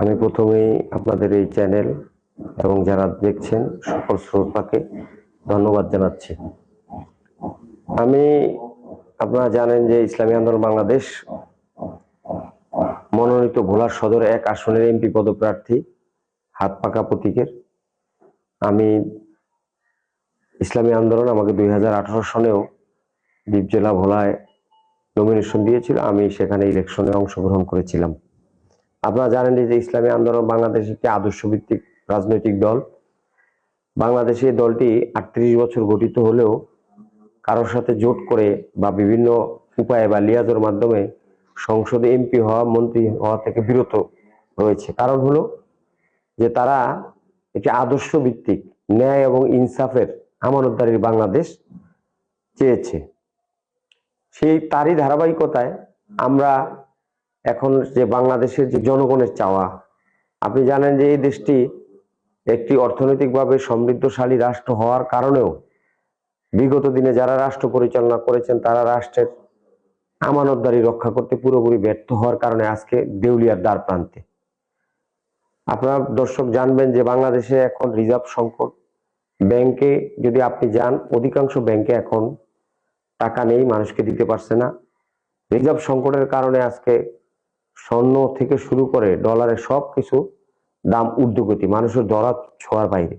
আমি প্রথমেই আপনাদের এই চ্যানেল এবং যারা দেখছেন সকল শ্রোতাকে ধন্যবাদ জানাচ্ছি। আমি, আপনারা জানেন যে ইসলামী আন্দোলন বাংলাদেশ মনোনীত ভোলার সদর এক আসনের এমপি পদপ্রার্থী, হাত পাকা প্রতীকের। আমি ইসলামী আন্দোলন আমাকে দুই হাজার আঠারো সনেও দ্বীপ জেলা ভোলায় নমিনেশন দিয়েছিল, আমি সেখানে ইলেকশনে অংশগ্রহণ করেছিলাম। আপনারা জানেন যে ইসলামী আন্দোলন বাংলাদেশ একটি আদর্শ ভিত্তিক রাজনৈতিক দল। বাংলাদেশে দলটি আটত্রিশ বছর গঠিত হলেও কারোর সাথে জোট করে বা বিভিন্ন উপায়ে বা লিয়াজের মাধ্যমে সংসদে এমপি হওয়া, মন্ত্রী হওয়া থেকে বিরত রয়েছে। কারণ হলো যে তারা একটি আদর্শ ভিত্তিক ন্যায় এবং ইনসাফের আমানতদারির বাংলাদেশ চেয়েছে। সেই তারই ধারাবাহিকতায় আমরা এখন যে বাংলাদেশের যে জনগণের চাওয়া, আপনি জানেন যে এই দেশটি একটি অর্থনৈতিকভাবে সমৃদ্ধশালী রাষ্ট্র হওয়ার কারণেও বিগত দিনে যারা রাষ্ট্র পরিচালনা করেছেন, তারা রাষ্ট্রের আমানতদারি রক্ষা করতে পুরোপুরি ব্যর্থ হওয়ার কারণে আজকে দেউলিয়ার দ্বার প্রান্তে। আপনার দর্শক জানবেন যে বাংলাদেশে এখন রিজার্ভ সংকট ব্যাংকে, যদি আপনি যান, অধিকাংশ ব্যাংকে এখন টাকা নেই, মানুষকে দিতে পারছে না। রিজার্ভ সংকটের কারণে আজকে স্বর্ণ থেকে শুরু করে ডলারের সব কিছু দাম ঊর্ধ্বগতি, মানুষের দরা ছোঁয়ার বাইরে।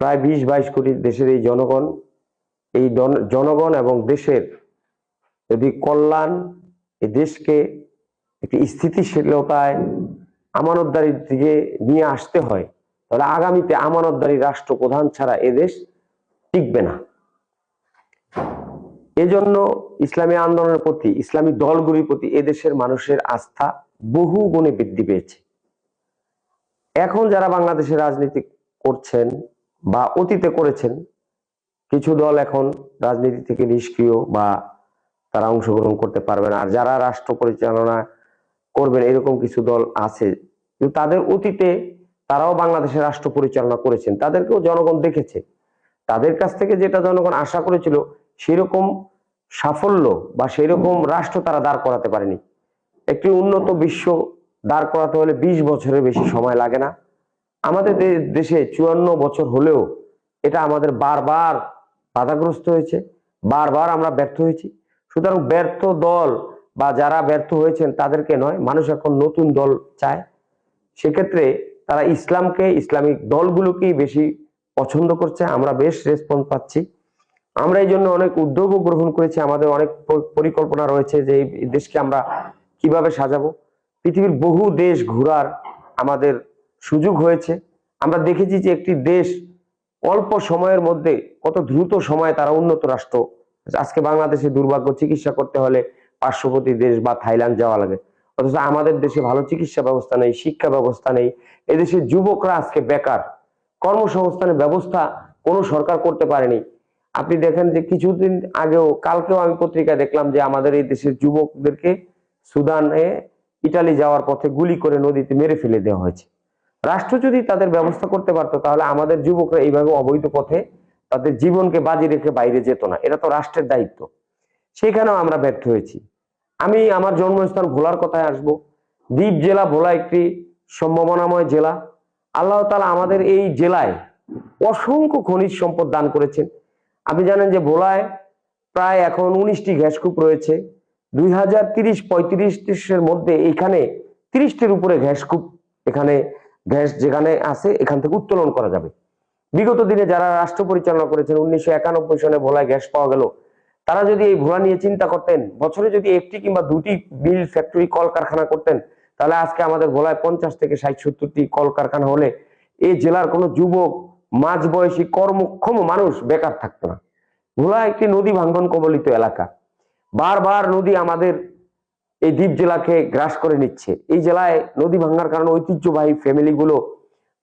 প্রায় বিশ বাইশ কোটি দেশের এই জনগণ এই জনগণ এবং দেশের যদি কল্যাণ এই দেশকে একটি স্থিতিশীলতায়, আমানতদারির দিকে নিয়ে আসতে হয়, তাহলে আগামীতে আমানতদারি রাষ্ট্র প্রধান ছাড়া এদেশ টিকবে না। এজন্য ইসলামী আন্দোলনের প্রতি, ইসলামী দলগুলির প্রতি এদেশের মানুষের আস্থা বহু গুণে বৃদ্ধি পেয়েছে। এখন যারা বাংলাদেশে রাজনীতি করছেন বা অতীতে করেছেন, কিছু দল এখন রাজনীতি থেকে নিষ্ক্রিয় বা তারা অংশগ্রহণ করতে পারবে না। আর যারা রাষ্ট্র পরিচালনা করবেন, এরকম কিছু দল আছে। কিন্তু তাদের অতীতে তারাও বাংলাদেশের রাষ্ট্র পরিচালনা করেছেন। তাদেরকেও জনগণ দেখেছে। তাদের কাছ থেকে যেটা জনগণ আশা করেছিল সেরকম সাফল্য বা সেরকম রাষ্ট্র তারা দাঁড় করাতে পারেনি। একটি উন্নত বিশ্ব দাঁড় করাতে হলে বিশ বছরের বেশি সময় লাগে না। আমাদের দেশে চুয়ান্ন বছর হলেও এটা আমাদের বারবার বাধাগ্রস্ত হয়েছে, বারবার আমরা ব্যর্থ হয়েছি। সুতরাং ব্যর্থ দল বা যারা ব্যর্থ হয়েছেন তাদেরকে নয়, মানুষ এখন নতুন দল চায়। সেক্ষেত্রে তারা ইসলামকে, ইসলামিক দলগুলোকেই বেশি পছন্দ করছে। আমরা বেশ রেসপন্স পাচ্ছি। আমরা এই জন্য অনেক উদ্যোগও গ্রহণ করেছি, আমাদের অনেক পরিকল্পনা রয়েছে যে এই দেশকে আমরা কীভাবে সাজাবো। পৃথিবীর বহু দেশ ঘোরার আমাদের সুযোগ হয়েছে। আমরা দেখেছি যে একটি দেশ অল্প সময়ের মধ্যে কত দ্রুত সময়ে তারা উন্নত রাষ্ট্র, আজকে বাংলাদেশে দুর্ভাগ্য, চিকিৎসা করতে হলে পার্শ্ববর্তী দেশ বা থাইল্যান্ড যাওয়া লাগে। অথচ আমাদের দেশে ভালো চিকিৎসা ব্যবস্থা নেই, শিক্ষা ব্যবস্থা নেই। এদেশের যুবকরা আজকে বেকার। কর্মসংস্থানের ব্যবস্থা কোনো সরকার করতে পারেনি। আপনি দেখেন যে কিছুদিন আগেও, কালকেও আমি পত্রিকায় দেখলাম যে আমাদের এই দেশের যুবকদেরকে সুদানে ইটালি যাওয়ার পথে গুলি করে নদীতে মেরে ফেলে দেওয়া হয়েছে। রাষ্ট্র যদি তাদের ব্যবস্থা করতে পারতো, তাহলে আমাদের যুবকরা এইভাবে অবৈধ পথে তাদের জীবনকে বাজি রেখে বাইরে যেত না। এটা তো রাষ্ট্রের দায়িত্ব। সেখানেও আমরা ব্যর্থ হয়েছি। আমি আমার জন্মস্থান ভোলার কথায় আসব। দ্বীপ জেলা ভোলা একটি সম্ভাবনাময় জেলা। আল্লাহ তালা আমাদের এই জেলায় অসংখ্য খনিজ সম্পদ দান করেছেন। আপনি জানেন যে ভোলায় প্রায় এখন উনিশটি গ্যাসকূপ রয়েছে। দুই হাজার তিরিশ পঁয়ত্রিশের মধ্যে এখানে তিরিশটির উপরে গ্যাসকূপ এখানে গ্যাস যেখানে আছে, এখান থেকে উত্তোলন করা যাবে। বিগত দিনে যারা রাষ্ট্র পরিচালনা করেছেন, উনিশশো একানব্বই সনে ভোলায় গ্যাস পাওয়া গেল, তারা যদি এই ভোলা নিয়ে চিন্তা করতেন, বছরে যদি একটি কিংবা দুটি মিল ফ্যাক্টরি কলকারখানা করতেন, তাহলে আজকে আমাদের ভোলায় পঞ্চাশ থেকে ষাট সত্তরটি কলকারখানা হলে এই জেলার কোনো যুবক মাঝ বয়সী কর্মক্ষম মানুষ বেকার থাকতো না। ভোলা একটি নদী ভাঙ্গন কবলিত এলাকা। বারবার নদী আমাদের এই দ্বীপ জেলাকে গ্রাস করে নিচ্ছে। এই জেলায় নদী ভাঙ্গার কারণে ঐতিহ্যবাহী ফ্যামিলিগুলো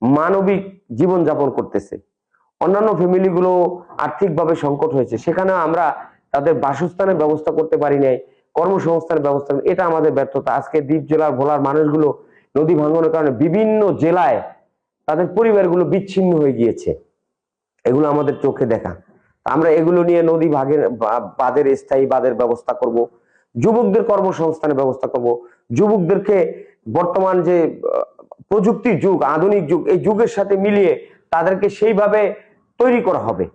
মানবিক জীবন যাপন করতেছে। অন্যান্য ফ্যামিলিগুলো আর্থিকভাবে সংকট হয়েছে। সেখানে আমরা তাদের বাসস্থানের ব্যবস্থা করতে পারি নাই, কর্মসংস্থানের ব্যবস্থা এটা আমাদের ব্যর্থতা। আজকে দ্বীপ জেলার ভোলার মানুষগুলো নদী ভাঙ্গনের কারণে বিভিন্ন জেলায় তাদের পরিবারগুলো বিচ্ছিন্ন হয়ে গিয়েছে। এগুলো আমাদের চোখে দেখা। আমরা এগুলো নিয়ে নদী ভাগের বা- বাঁধের স্থায়ী বাঁধের ব্যবস্থা করব যুবকদের কর্মসংস্থানের ব্যবস্থা করব। যুবকদেরকে বর্তমান যে আহ, প্রযুক্তির যুগ আধুনিক যুগ এই যুগের সাথে মিলিয়ে তাদেরকে সেইভাবে তৈরি করা হবে।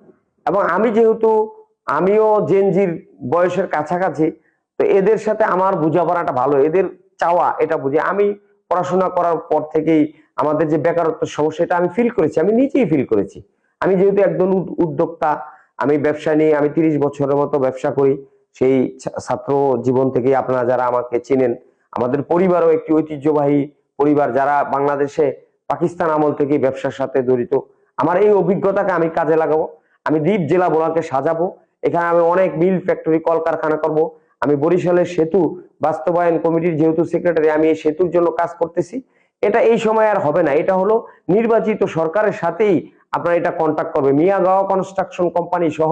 এবং আমি যেহেতু আমিও জেনজির বয়সের কাছাকাছি তো এদের সাথে আমার বোঝাপড়াটা ভালো। এদের চাওয়া এটা বুঝি আমি পড়াশোনা করার পর থেকেই আমাদের যে বেকারত্ব সমস্যা, এটা আমি ফিল করেছি, আমি নিজেই ফিল করেছি। আমি যেহেতু একজন উদ- উদ্যোক্তা, আমি ব্যবসা নিয়ে আমি তিরিশ বছরের মতো ব্যবসা করি, সেই ছাত্র জীবন থেকেই আপনারা যারা আমাকে চেনেন, আমাদের পরিবারও একটি ঐতিহ্যবাহী পরিবার যারা বাংলাদেশে পাকিস্তান আমল থেকে ব্যবসার সাথে জড়িত। আমার এই অভিজ্ঞতাকে আমি কাজে লাগাবো, আমি দ্বীপ জেলা বোলাকে সাজাবো, এখানে আমি অনেক মিল ফ্যাক্টরি কলকারখানা করব আমি বরিশালের সেতু বাস্তবায়ন কমিটির যেহেতু সেক্রেটারি আমি এই সেতুর জন্য কাজ করতেছি। এটা এই সময় আর হবে না। এটা হলো নির্বাচিত সরকারের সাথেই আপনারা এটা কন্ট্যাক্ট করবে। মিয়াগাঁও কনস্ট্রাকশন কোম্পানি সহ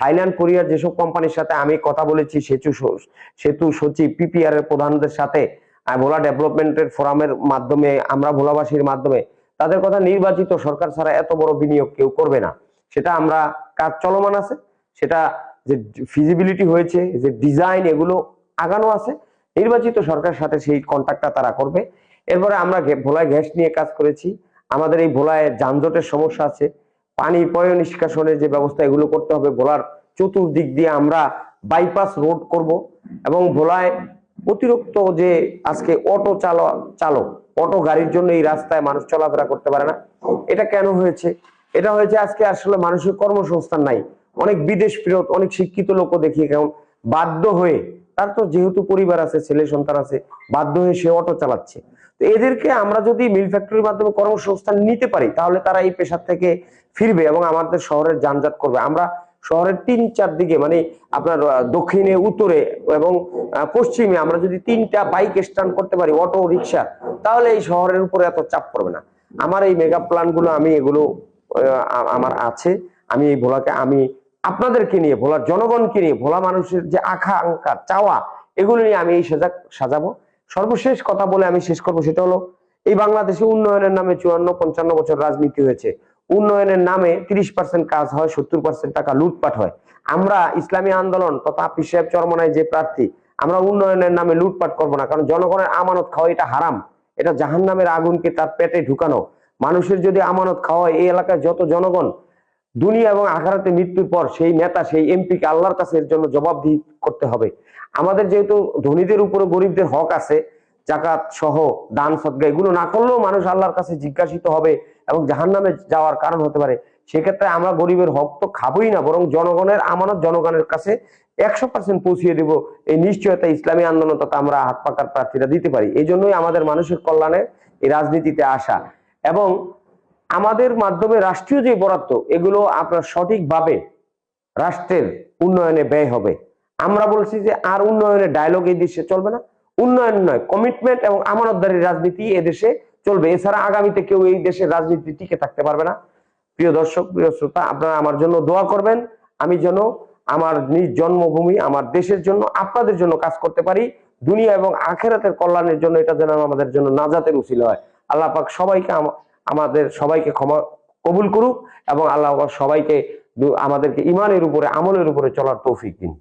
থাইল্যান্ড, কোরিয়ার যেসব কোম্পানির সাথে আমি কথা বলেছি সেতু সেতু সচিব পিপিআর এর প্রধানদের সাথে ভোলা ডেভেলপমেন্টের ফোরামের মাধ্যমে, আমরা ভোলাবাসীর মাধ্যমে, তাদের কথা নির্বাচিত সরকার ছাড়া এত বড় বিনিয়োগ কেউ করবে না। সেটা আমরা, কাজ চলমান আছে। সেটা যে ফিজিবিলিটি হয়েছে, যে ডিজাইন এগুলো আগানো আছে, নির্বাচিত সরকারের সাথে সেই কন্ট্যাক্টটা তারা করবে। এরপরে আমরা ভোলায় গ্যাস নিয়ে কাজ করেছি। আমাদের এই ভোলায় যানজটের সমস্যা আছে। পানি পয় নিষ্কাশনের যে ব্যবস্থা এগুলো করতে হবে, ভোলার চতুর্দিক দিয়ে আমরা বাইপাস রোড করব এবং ভোলায় অতিরিক্ত যে আজকে অটো চালক চালক, অটো গাড়ির জন্য এই রাস্তায় মানুষ চলাফেরা করতে পারে না। এটা কেন হয়েছে? এটা হয়েছে আজকে আসলে মানুষের কর্মসংস্থান নাই। অনেক বিদেশ ফেরত, অনেক শিক্ষিত লোকও দেখি কেমন বাধ্য হয়ে, তার তো যেহেতু পরিবার আছে, ছেলে সন্তান আছে, বাধ্য হয়ে সে অটো চালাচ্ছে। তো এদেরকে আমরা যদি মিল ফ্যাক্টরির মাধ্যমে কর্মসংস্থান নিতে পারি, তাহলে তারা এই পেশার থেকে ফিরবে এবং আমাদের শহরের যানজট করবে। আমরা শহরের তিন চার দিকে মানে আপনার দক্ষিণে, উত্তরে এবং পশ্চিমে আমরা যদি তিনটা বাইক স্ট্যান্ড করতে পারি, অটো, রিক্সা, তাহলে এই শহরের উপরে এত চাপ পড়বে না। আমার এই মেগা প্ল্যানগুলো আমি এগুলো আমার আছে। আমি এই ভোলাকে, আমি আপনাদেরকে নিয়ে ভোলার জনগণকে নিয়ে ভোলা মানুষের যে আকাঙ্ক্ষা চাওয়া এগুলো নিয়ে আমি এই সাজা সাজাবো। সর্বশেষ কথা বলে আমি শেষ করব সেটা হলো এই বাংলাদেশে উন্নয়নের নামে চুয়ান্ন পঞ্চান্ন বছর রাজনীতি হয়েছে। উন্নয়নের নামে তিরিশ পার্সেন্ট কাজ হয় সত্তর পার্সেন্ট টাকা লুটপাট হয়। আমরা ইসলামী আন্দোলন তথা হাফিজ সাহেব চরমনায় যে প্রার্থী আমরা উন্নয়নের নামে লুটপাট করব না কারণ জনগণের আমানত খাওয়া এটা হারাম। এটা জাহান নামের আগুনকে তার পেটে ঢুকানো। মানুষের যদি আমানত খাওয়া হয়, এই এলাকায় যত জনগণ দুনিয়া এবং আখারাতে মৃত্যুর পর সেই নেতা, সেই এমপিকে আল্লাহর কাছে এর জন্য জবাবদিহি করতে হবে। আমাদের যেহেতু ধনীদের উপরে গরিবদের হক আছে, জাকাত সহ দান সদ্গা এগুলো না করলেও মানুষ আল্লাহর কাছে জিজ্ঞাসিত হবে এবং জাহান্নামে যাওয়ার কারণ হতে পারে। সেক্ষেত্রে আমরা গরিবের হক তো খাবোই না, বরং জনগণের আমানত জনগণের কাছে একশো পার্সেন্ট পৌঁছিয়ে দেব। এই নিশ্চয়তা ইসলামী আন্দোলন তথা আমরা হাত পাকার প্রার্থীরা দিতে পারি। এই জন্যই আমাদের মানুষের কল্যাণে এই রাজনীতিতে আসা। এবং আমাদের মাধ্যমে রাষ্ট্রীয় যে বরাদ্দ, এগুলো আপনার সঠিকভাবে রাষ্ট্রের উন্নয়নে ব্যয় হবে। আমরা বলছি যে আর উন্নয়নের ডায়লগ এই দেশে চলবে না। উন্নয়ন নয় কমিটমেন্ট এবং আমানতদারির রাজনীতি এদেশে চলবে। এছাড়া আগামীতে কেউ এই দেশের রাজনীতি টিকে থাকতে পারবে না। প্রিয় দর্শক, প্রিয় শ্রোতা, আপনারা আমার জন্য দোয়া করবেন। আমি যেন আমার নিজ জন্মভূমি, আমার দেশের জন্য, আপনাদের জন্য কাজ করতে পারি। দুনিয়া এবং আখেরাতের কল্যাণের জন্য এটা যেন আমাদের জন্য নাজাতের উচিল হয়। আল্লাহ পাক সবাইকে আমাদের সবাইকে ক্ষমা কবুল করুক এবং আল্লাহ সবাইকে আমাদেরকে ইমানের উপরে, আমলের উপরে চলার তৌফিক দিন।